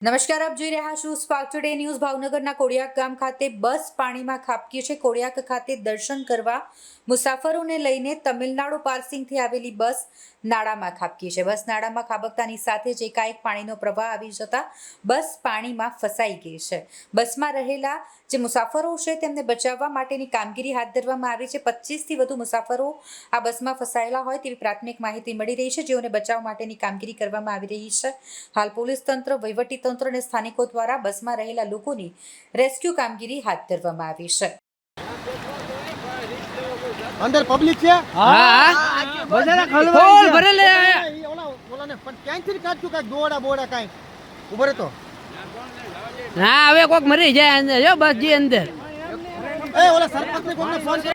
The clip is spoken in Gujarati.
નમસ્કાર, આપ જોઈ રહ્યા છો સ્પાર્ક ટુડે ન્યૂઝ ભાવનગરના કોડિયાક ગામ ખાતે બસ પાણીમાં ખાબકી છે. કોડિયાક ખાતે દર્શન કરવા મુસાફરોને લઈને તમિલનાડુ પાર્સિંગથી આવેલી બસ નાળામાં ખાબકી છે. બસ નાળામાં ખાબકતાની સાથે જ એકાએક પાણીનો પ્રવાહ આવી જતા બસ પાણીમાં ફસાઈ ગઈ છે. બસમાં રહેલા જે મુસાફરો છે, તેમને બચાવવા માટેની કામગીરી હાથ ધરવામાં આવી છે. પચીસથી વધુ મુસાફરો આ બસમાં ફસાયેલા હોય તેવી પ્રાથમિક માહિતી મળી રહી છે. જેઓને બચાવ માટેની કામગીરી કરવામાં આવી રહી છે. હાલ પોલીસ તંત્ર વહીવટી તંત્ર અને સ્થાનિકો દ્વારા બસમાં રહેલા લોકોની રેસ્ક્યુ કામગીરી હાથ ધરવામાં આવી છે. અંદર પબ્લિક છે? હા બધાના ગયા. ભરેલે ઈ ઓલા ઓલાને પણ ક્યાંયથી કાઢ્યું કાંઈક દોડા બોડા કાંઈ ઉભરે તો ના હવે કોક મરી જાય અંદર. જો બસ જી અંદર. એ ઓલા સરપંચને કોકને ફોન કર